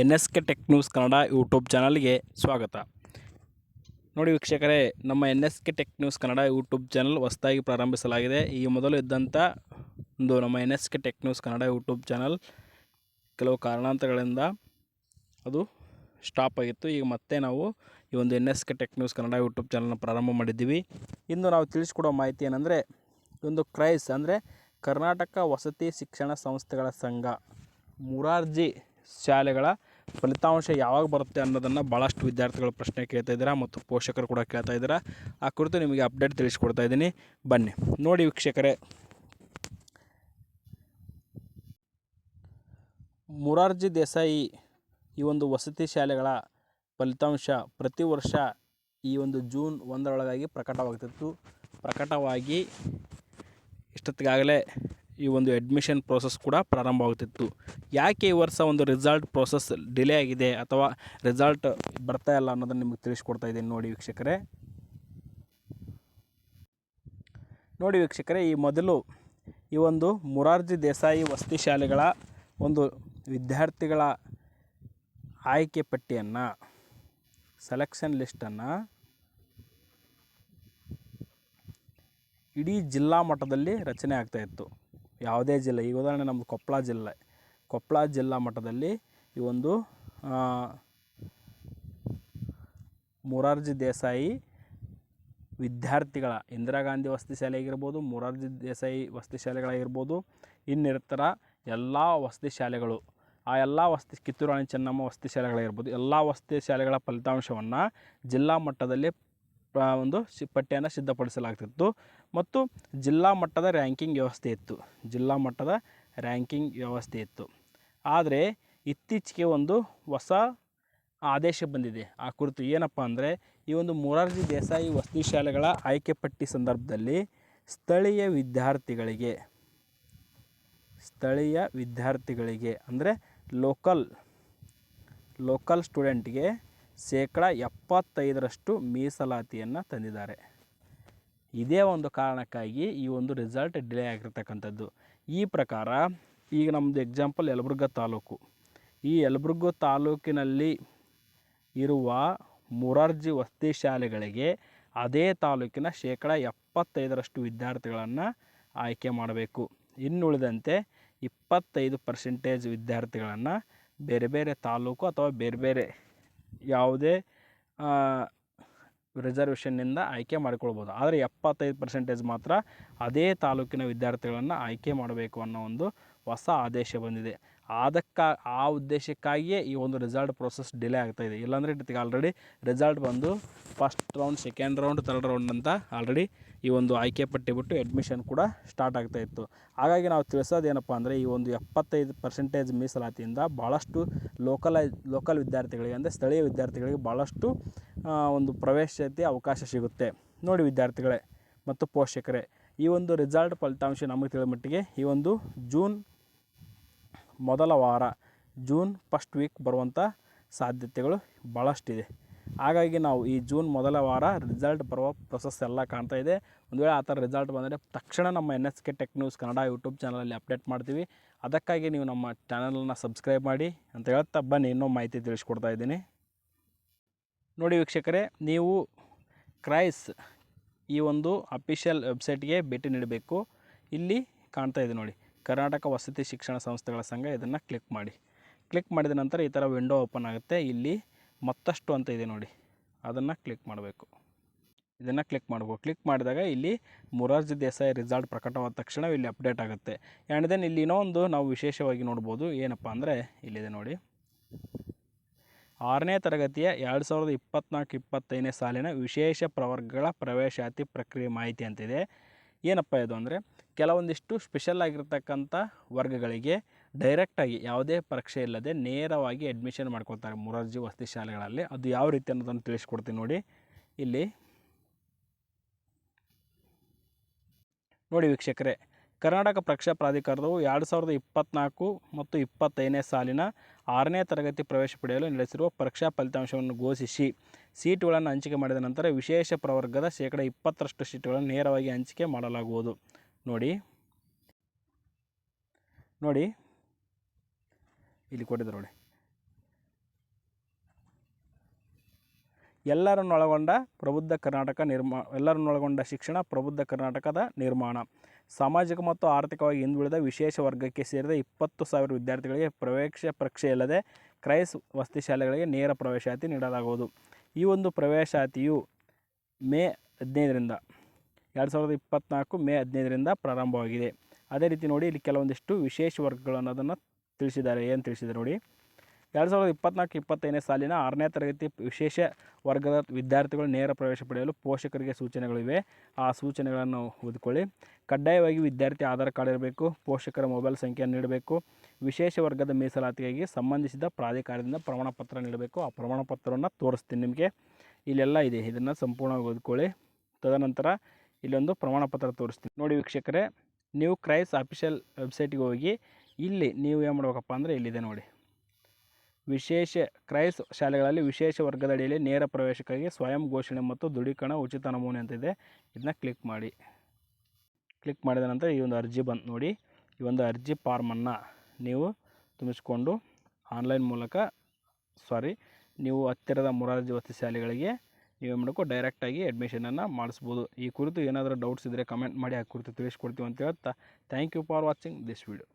N S K tech news Kannada YouTube ಚಾನಲ್ಗೆ ಸ್ವಾಗತ. ನೋಡಿ ವೀಕ್ಷಕರೇ, ನಮ್ಮ N S K tech news Kannada YouTube channel ಹೊಸದಾಗಿ ಪ್ರಾರಂಭಿಸಲಾಗಿದೆ. ಈ ಮೊದಲು ಇದ್ದಂಥ ಒಂದು ನಮ್ಮ N S K tech news Kannada YouTube channel ಕೆಲವು ಕಾರಣಾಂತರಗಳಿಂದ ಅದು ಸ್ಟಾಪ್ ಆಗಿತ್ತು. ಈಗ ಮತ್ತೆ ನಾವು ಈ ಒಂದು N S K tech news Kannada YouTube ಚಾನಲ್ನ ಪ್ರಾರಂಭ ಮಾಡಿದ್ದೀವಿ. ಇಂದು ನಾವು ತಿಳಿಸ್ಕೊಡೋ ಮಾಹಿತಿ ಏನಂದರೆ ಒಂದು ಕ್ರೈಸ್ ಅಂದರೆ ಕರ್ನಾಟಕ ವಸತಿ ಶಿಕ್ಷಣ ಸಂಸ್ಥೆಗಳ ಸಂಘ, ಮುರಾರ್ಜಿ ಶಾಲೆಗಳ ಫಲಿತಾಂಶ ಯಾವಾಗ ಬರುತ್ತೆ ಅನ್ನೋದನ್ನು ಭಾಳಷ್ಟು ವಿದ್ಯಾರ್ಥಿಗಳು ಪ್ರಶ್ನೆ ಕೇಳ್ತಾ ಇದ್ದೀರಾ ಮತ್ತು ಪೋಷಕರು ಕೂಡ ಕೇಳ್ತಾ ಇದ್ದೀರಾ. ಆ ಕುರಿತು ನಿಮಗೆ ಅಪ್ಡೇಟ್ ತಿಳಿಸ್ಕೊಡ್ತಾ ಇದ್ದೀನಿ. ಬನ್ನಿ, ನೋಡಿ ವೀಕ್ಷಕರೇ. ಮುರಾರ್ಜಿ ದೇಸಾಯಿ ಈ ಒಂದು ವಸತಿ ಶಾಲೆಗಳ ಫಲಿತಾಂಶ ಪ್ರತಿ ವರ್ಷ ಈ ಒಂದು ಜೂನ್ ಒಂದರೊಳಗಾಗಿ ಪ್ರಕಟವಾಗ್ತಿತ್ತು. ಪ್ರಕಟವಾಗಿ ಇಷ್ಟೊತ್ತಿಗಾಗಲೇ ಈ ಒಂದು ಅಡ್ಮಿಷನ್ ಪ್ರೋಸೆಸ್ ಕೂಡ ಪ್ರಾರಂಭವಾಗುತ್ತಿತ್ತು ಯಾಕೆ ಈ ವರ್ಷ ಒಂದು ರಿಸಲ್ಟ್ ಪ್ರೋಸೆಸ್ ಡಿಲೇ ಆಗಿದೆ ಅಥವಾ ರಿಸಲ್ಟ್ ಬರ್ತಾ ಇಲ್ಲ ಅನ್ನೋದನ್ನು ನಿಮಗೆ ತಿಳಿಸ್ಕೊಡ್ತಾ ಇದ್ದೀನಿ ನೋಡಿ ವೀಕ್ಷಕರೇ. ನೋಡಿ ವೀಕ್ಷಕರೇ, ಈ ಮೊದಲು ಈ ಒಂದು ಮುರಾರ್ಜಿ ದೇಸಾಯಿ ವಸತಿ ಶಾಲೆಗಳ ಒಂದು ವಿದ್ಯಾರ್ಥಿಗಳ ಆಯ್ಕೆ ಪಟ್ಟಿಯನ್ನು ಸೆಲೆಕ್ಷನ್ ಲಿಸ್ಟನ್ನು ಇಡೀ ಜಿಲ್ಲಾ ಮಟ್ಟದಲ್ಲಿ ರಚನೆ ಆಗ್ತಾಯಿತ್ತು ಯಾವುದೇ ಜಿಲ್ಲೆ, ಈಗ ಉದಾಹರಣೆ ನಮ್ಮದು ಕೊಪ್ಪಳ ಜಿಲ್ಲೆ. ಕೊಪ್ಪಳ ಜಿಲ್ಲಾ ಮಟ್ಟದಲ್ಲಿ ಈ ಒಂದು ಮುರಾರ್ಜಿ ದೇಸಾಯಿ ವಿದ್ಯಾರ್ಥಿಗಳ, ಇಂದಿರಾ ಗಾಂಧಿ ವಸತಿ ಶಾಲೆ ಆಗಿರ್ಬೋದು, ಮೊರಾರ್ಜಿ ದೇಸಾಯಿ ವಸತಿ ಶಾಲೆಗಳಾಗಿರ್ಬೋದು, ಇನ್ನಿತರ ಎಲ್ಲ ವಸತಿ ಶಾಲೆಗಳು, ಆ ಎಲ್ಲ ವಸತಿ, ಕಿತ್ತೂರು ರಾಣಿ ಚೆನ್ನಮ್ಮ ವಸತಿ ಶಾಲೆಗಳಾಗಿರ್ಬೋದು, ಎಲ್ಲ ವಸತಿ ಶಾಲೆಗಳ ಫಲಿತಾಂಶವನ್ನು ಜಿಲ್ಲಾ ಮಟ್ಟದಲ್ಲಿ ಒಂದು ಸಿ, ಪಟ್ಟಿಯನ್ನು ಸಿದ್ಧಪಡಿಸಲಾಗ್ತಿತ್ತು. ಮತ್ತು ಜಿಲ್ಲಾ ಮಟ್ಟದ ರ್ಯಾಂಕಿಂಗ್ ವ್ಯವಸ್ಥೆ ಇತ್ತು. ಜಿಲ್ಲಾ ಮಟ್ಟದ ರ್ಯಾಂಕಿಂಗ್ ವ್ಯವಸ್ಥೆ ಇತ್ತು. ಆದರೆ ಇತ್ತೀಚೆಗೆ ಒಂದು ಹೊಸ ಆದೇಶ ಬಂದಿದೆ. ಆ ಕುರಿತು ಏನಪ್ಪ ಅಂದರೆ, ಈ ಒಂದು ಮೊರಾರ್ಜಿ ದೇಸಾಯಿ ವಸತಿ ಶಾಲೆಗಳ ಆಯ್ಕೆ ಪಟ್ಟಿ ಸಂದರ್ಭದಲ್ಲಿ ಸ್ಥಳೀಯ ವಿದ್ಯಾರ್ಥಿಗಳಿಗೆ ಸ್ಥಳೀಯ ವಿದ್ಯಾರ್ಥಿಗಳಿಗೆ ಅಂದರೆ ಲೋಕಲ್ ಲೋಕಲ್ ಸ್ಟೂಡೆಂಟ್ಗೆ ಶೇಕಡ ಎಪ್ಪತ್ತೈದರಷ್ಟು ಮೀಸಲಾತಿಯನ್ನು ತಂದಿದ್ದಾರೆ. ಇದೇ ಒಂದು ಕಾರಣಕ್ಕಾಗಿ ಈ ಒಂದು ರಿಸಲ್ಟ್ ಡಿಲೇ ಆಗಿರ್ತಕ್ಕಂಥದ್ದು. ಈ ಪ್ರಕಾರ ಈಗ ನಮ್ಮದು ಎಕ್ಸಾಂಪಲ್ ಯಲಬುರ್ಗ ತಾಲೂಕು. ಈ ಯಲಬುರ್ಗ ತಾಲೂಕಿನಲ್ಲಿ ಇರುವ ಮುರಾರ್ಜಿ ವಸತಿ ಶಾಲೆಗಳಿಗೆ ಅದೇ ತಾಲೂಕಿನ ಶೇಕಡ ಎಪ್ಪತ್ತೈದರಷ್ಟು ವಿದ್ಯಾರ್ಥಿಗಳನ್ನು ಆಯ್ಕೆ ಮಾಡಬೇಕು. ಇನ್ನುಳಿದಂತೆ ಇಪ್ಪತ್ತೈದು ಪರ್ಸೆಂಟೇಜ್ ವಿದ್ಯಾರ್ಥಿಗಳನ್ನು ಬೇರೆ ಬೇರೆ ತಾಲೂಕು ಅಥವಾ ಬೇರೆ ಬೇರೆ ಯಾವುದೇ ರಿಸರ್ವೇಷನ್ನಿಂದ ಆಯ್ಕೆ ಮಾಡಿಕೊಳ್ಬೋದು. ಆದರೆ ಎಪ್ಪತ್ತೈದು ಪರ್ಸೆಂಟೇಜ್ ಮಾತ್ರ ಅದೇ ತಾಲೂಕಿನ ವಿದ್ಯಾರ್ಥಿಗಳನ್ನು ಆಯ್ಕೆ ಮಾಡಬೇಕು ಅನ್ನೋ ಒಂದು ಹೊಸ ಆದೇಶ ಬಂದಿದೆ. ಅದಕ್ಕೆ, ಆ ಉದ್ದೇಶಕ್ಕಾಗಿಯೇ ಈ ಒಂದು ರಿಸಲ್ಟ್ ಪ್ರೋಸೆಸ್ ಡಿಲೇ ಆಗ್ತಾಯಿದೆ ಇಲ್ಲಾಂದರೆ ಇಟ್ಟಿಗೆ ಆಲ್ರೆಡಿ ರಿಸಲ್ಟ್ ಬಂದು first round second round third round ಅಂತ ಆಲ್ರೆಡಿ ಈ ಒಂದು ಆಯ್ಕೆ ಪಟ್ಟಿ ಬಿಟ್ಟು ಅಡ್ಮಿಷನ್ ಕೂಡ ಸ್ಟಾರ್ಟ್ ಆಗ್ತಾ ಇತ್ತು. ಹಾಗಾಗಿ ನಾವು ತಿಳಿಸೋದು ಏನಪ್ಪ ಅಂದರೆ ಈ ಒಂದು ಎಪ್ಪತ್ತೈದು ಪರ್ಸೆಂಟೇಜ್ ಮೀಸಲಾತಿಯಿಂದ ಭಾಳಷ್ಟು ಲೋಕಲ್ ಲೋಕಲ್ ವಿದ್ಯಾರ್ಥಿಗಳಿಗೆ ಅಂದರೆ ಸ್ಥಳೀಯ ವಿದ್ಯಾರ್ಥಿಗಳಿಗೆ ಭಾಳಷ್ಟು ಒಂದು ಪ್ರವೇಶತೆ ಅವಕಾಶ ಸಿಗುತ್ತೆ. ನೋಡಿ ವಿದ್ಯಾರ್ಥಿಗಳೇ ಮತ್ತು ಪೋಷಕರೇ, ಈ ಒಂದು ರಿಸಲ್ಟ್ ಫಲಿತಾಂಶ ನಮಗೆ ತಿಳಿದ ಮಟ್ಟಿಗೆ ಈ ಒಂದು ಜೂನ್ ಮೊದಲ ವಾರ ಜೂನ್ ಫಸ್ಟ್ ವೀಕ್ ಬರುವಂಥ ಸಾಧ್ಯತೆಗಳು ಭಾಳಷ್ಟಿದೆ ಹಾಗಾಗಿ ನಾವು ಈ ಜೂನ್ ಮೊದಲ ವಾರ ರಿಸಲ್ಟ್ ಬರುವ ಪ್ರೊಸೆಸ್ ಎಲ್ಲ ಕಾಣ್ತಾ ಇದೆ. ಒಂದು ವೇಳೆ ಆ ಥರ ರಿಸಲ್ಟ್ ಬಂದರೆ ತಕ್ಷಣ ನಮ್ಮ N S K tech news Kannada YouTube ಚಾನಲಲ್ಲಿ ಅಪ್ಡೇಟ್ ಮಾಡ್ತೀವಿ. ಅದಕ್ಕಾಗಿ ನೀವು ನಮ್ಮ ಚಾನಲನ್ನು ಸಬ್ಸ್ಕ್ರೈಬ್ ಮಾಡಿ ಅಂತ ಹೇಳ್ತಾ ಬನ್ನಿ. ಇನ್ನೂ ಮಾಹಿತಿ ತಿಳಿಸ್ಕೊಡ್ತಾ ಇದ್ದೀನಿ. ನೋಡಿ ವೀಕ್ಷಕರೇ, ನೀವು ಕ್ರೈಸ್ ಈ ಒಂದು ಅಫಿಷಿಯಲ್ ವೆಬ್ಸೈಟ್ಗೆ ಭೇಟಿ ನೀಡಬೇಕು. ಇಲ್ಲಿ ಕಾಣ್ತಾ ಇದೆ ನೋಡಿ. ಕರ್ನಾಟಕ ವಸತಿ ಶಿಕ್ಷಣ ಸಂಸ್ಥೆಗಳ ಸಂಘ ಇದನ್ನು ಕ್ಲಿಕ್ ಮಾಡಿ. ಕ್ಲಿಕ್ ಮಾಡಿದ ನಂತರ ಈ ಥರ ವಿಂಡೋ ಓಪನ್ ಆಗುತ್ತೆ. ಇಲ್ಲಿ ಮತ್ತಷ್ಟು ಅಂತ ಇದೆ ನೋಡಿ. ಅದನ್ನು ಕ್ಲಿಕ್ ಮಾಡಬೇಕು. ಇದನ್ನು ಕ್ಲಿಕ್ ಮಾಡಬೇಕು. ಕ್ಲಿಕ್ ಮಾಡಿದಾಗ ಇಲ್ಲಿ ಮುರಾರ್ಜಿ ದೇಸಾಯಿ ರಿಸಲ್ಟ್ ಪ್ರಕಟವಾದ ತಕ್ಷಣ ಇಲ್ಲಿ ಅಪ್ಡೇಟ್ ಆಗುತ್ತೆ. ಆ್ಯಂಡ್ ದೆನ್ ಇಲ್ಲಿ ಇನ್ನೊಂದು ನಾವು ವಿಶೇಷವಾಗಿ ನೋಡ್ಬೋದು ಏನಪ್ಪ ಅಂದರೆ ಇಲ್ಲಿದೆ ನೋಡಿ. ಆರನೇ ತರಗತಿಯ ಎರಡು ಸಾವಿರದ ಇಪ್ಪತ್ತ್ನಾಲ್ಕು ಇಪ್ಪತ್ತೈದನೇ ಸಾಲಿನ ವಿಶೇಷ ಪ್ರವರ್ಗಗಳ ಪ್ರವೇಶಾತಿ ಪ್ರಕ್ರಿಯೆ ಮಾಹಿತಿ ಅಂತಿದೆ. ಏನಪ್ಪ ಇದು ಅಂದರೆ ಕೆಲವೊಂದಿಷ್ಟು ಸ್ಪೆಷಲ್ ಆಗಿರ್ತಕ್ಕಂಥ ವರ್ಗಗಳಿಗೆ ಡೈರೆಕ್ಟಾಗಿ ಯಾವುದೇ ಪರೀಕ್ಷೆ ಇಲ್ಲದೆ ನೇರವಾಗಿ ಅಡ್ಮಿಷನ್ ಮಾಡ್ಕೊಳ್ತಾರೆ ಮೊರಾರ್ಜಿ ವಸತಿ ಶಾಲೆಗಳಲ್ಲಿ. ಅದು ಯಾವ ರೀತಿ ಅನ್ನೋದನ್ನು ತಿಳಿಸ್ಕೊಡ್ತೀನಿ ನೋಡಿ. ಇಲ್ಲಿ ನೋಡಿ ವೀಕ್ಷಕರೇ, ಕರ್ನಾಟಕ ಪರೀಕ್ಷಾ ಪ್ರಾಧಿಕಾರವು ಎರಡು ಸಾವಿರದ ಇಪ್ಪತ್ತ್ನಾಲ್ಕು ಮತ್ತು ಇಪ್ಪತ್ತೈದನೇ ಸಾಲಿನ ಆರನೇ ತರಗತಿ ಪ್ರವೇಶ ಪಡೆಯಲು ನಡೆಸಿರುವ ಪರೀಕ್ಷಾ ಫಲಿತಾಂಶವನ್ನು ಘೋಷಿಸಿ ಸೀಟುಗಳನ್ನು ಹಂಚಿಕೆ ಮಾಡಿದ ನಂತರ ವಿಶೇಷ ಪ್ರವರ್ಗದ ಶೇಕಡ ಇಪ್ಪತ್ತರಷ್ಟು ಸೀಟುಗಳನ್ನು ನೇರವಾಗಿ ಹಂಚಿಕೆ ಮಾಡಲಾಗುವುದು. ನೋಡಿ. ನೋಡಿ. ಇಲ್ಲಿ ಕೊಟ್ಟಿದ್ದಾರೆ ನೋಡಿ. ಎಲ್ಲರನ್ನೊಳಗೊಂಡ ಪ್ರಬುದ್ಧ ಕರ್ನಾಟಕ ನಿರ್ಮಾ, ಎಲ್ಲರನ್ನೊಳಗೊಂಡ ಶಿಕ್ಷಣ ಪ್ರಬುದ್ಧ ಕರ್ನಾಟಕದ ನಿರ್ಮಾಣ. ಸಾಮಾಜಿಕ ಮತ್ತು ಆರ್ಥಿಕವಾಗಿ ಹಿಂದುಳಿದ ವಿಶೇಷ ವರ್ಗಕ್ಕೆ ಸೇರಿದ ಇಪ್ಪತ್ತು ಸಾವಿರ ವಿದ್ಯಾರ್ಥಿಗಳಿಗೆ ಪ್ರವೇಶ ಪರೀಕ್ಷೆ ಇಲ್ಲದೆ ಕ್ರೈಸ್ ವಸತಿ ಶಾಲೆಗಳಿಗೆ ನೇರ ಪ್ರವೇಶಾತಿ ನೀಡಲಾಗುವುದು. ಈ ಒಂದು ಪ್ರವೇಶಾತಿಯು ಮೇ ಹದಿನೈದರಿಂದ ಎರಡು ಸಾವಿರದ ಇಪ್ಪತ್ತ್ನಾಲ್ಕು ಮೇ ಹದಿನೈದರಿಂದ ಪ್ರಾರಂಭವಾಗಿದೆ. ಅದೇ ರೀತಿ ನೋಡಿ, ಇಲ್ಲಿ ಕೆಲವೊಂದಿಷ್ಟು ವಿಶೇಷ ವರ್ಗಗಳು ಅನ್ನೋದನ್ನು ತಿಳಿಸಿದ್ದಾರೆ. ಏನು ತಿಳಿಸಿದ್ದಾರೆ ನೋಡಿ? ಎರಡು ಸಾವಿರದ ಇಪ್ಪತ್ನಾಲ್ಕು ಇಪ್ಪತ್ತೈದನೇ ಸಾಲಿನ ಆರನೇ ತರಗತಿ ವಿಶೇಷ ವರ್ಗದ ವಿದ್ಯಾರ್ಥಿಗಳು ನೇರ ಪ್ರವೇಶ ಪಡೆಯಲು ಪೋಷಕರಿಗೆ ಸೂಚನೆಗಳಿವೆ ಆ ಸೂಚನೆಗಳನ್ನು ಓದಿಕೊಳ್ಳಿ. ಕಡ್ಡಾಯವಾಗಿ ವಿದ್ಯಾರ್ಥಿ ಆಧಾರ್ ಕಾರ್ಡ್ ಇರಬೇಕು, ಪೋಷಕರ ಮೊಬೈಲ್ ಸಂಖ್ಯೆಯನ್ನು ನೀಡಬೇಕು, ವಿಶೇಷ ವರ್ಗದ ಮೀಸಲಾತಿಗಾಗಿ ಸಂಬಂಧಿಸಿದ ಪ್ರಾಧಿಕಾರದಿಂದ ಪ್ರಮಾಣಪತ್ರ ನೀಡಬೇಕು. ಆ ಪ್ರಮಾಣಪತ್ರವನ್ನು ತೋರಿಸ್ತೀನಿ ನಿಮಗೆ. ಇಲ್ಲೆಲ್ಲ ಇದೆ. ಇದನ್ನು ಸಂಪೂರ್ಣವಾಗಿ ಓದ್ಕೊಳ್ಳಿ. ತದನಂತರ ಇಲ್ಲೊಂದು ಪ್ರಮಾಣಪತ್ರ ತೋರಿಸ್ತೀನಿ. ನೋಡಿ ವೀಕ್ಷಕರೇ, ನೀವು ಕ್ರೈಸ್ ಅಫಿಷಿಯಲ್ ವೆಬ್ಸೈಟ್ಗೆ ಹೋಗಿ, ಇಲ್ಲಿ ನೀವು ಏನು ಮಾಡಬೇಕಪ್ಪ ಅಂದರೆ ಇಲ್ಲಿದೆ ನೋಡಿ. ವಿಶೇಷ, ಕ್ರೈಸ್ ಶಾಲೆಗಳಲ್ಲಿ ವಿಶೇಷ ವರ್ಗದ ಅಡಿಯಲ್ಲಿ ನೇರ ಪ್ರವೇಶಕ್ಕಾಗಿ ಸ್ವಯಂ ಘೋಷಣೆ ಮತ್ತು ದೃಢೀಕರಣ, ಉಚಿತ ನಮೂನೆ ಅಂತಿದೆ ಇದನ್ನ ಕ್ಲಿಕ್ ಮಾಡಿ. ಕ್ಲಿಕ್ ಮಾಡಿದ ನಂತರ ಈ ಒಂದು ಅರ್ಜಿ ಬಂತು ನೋಡಿ. ಈ ಒಂದು ಅರ್ಜಿ ಫಾರ್ಮನ್ನು ನೀವು ತುಂಬಿಸಿಕೊಂಡು ಆನ್ಲೈನ್ ಮೂಲಕ, ಸಾರಿ, ನೀವು ಹತ್ತಿರದ ಮೊರಾರ್ಜಿ ವಸತಿ ಶಾಲೆಗಳಿಗೆ ನೀವು ಮಾಡಬೇಕು ಡೈರೆಕ್ಟಾಗಿ ಅಡ್ಮಿಷನನ್ನು ಮಾಡಿಸ್ಬೋದು. ಈ ಕುರಿತು ಏನಾದರೂ ಡೌಟ್ಸ್ ಇದ್ದರೆ ಕಮೆಂಟ್ ಮಾಡಿ, ಆ ಕುರಿತು ತಿಳಿಸ್ಕೊಡ್ತೀವಿ ಅಂತ ಹೇಳ್ತಾ thank you for watching this video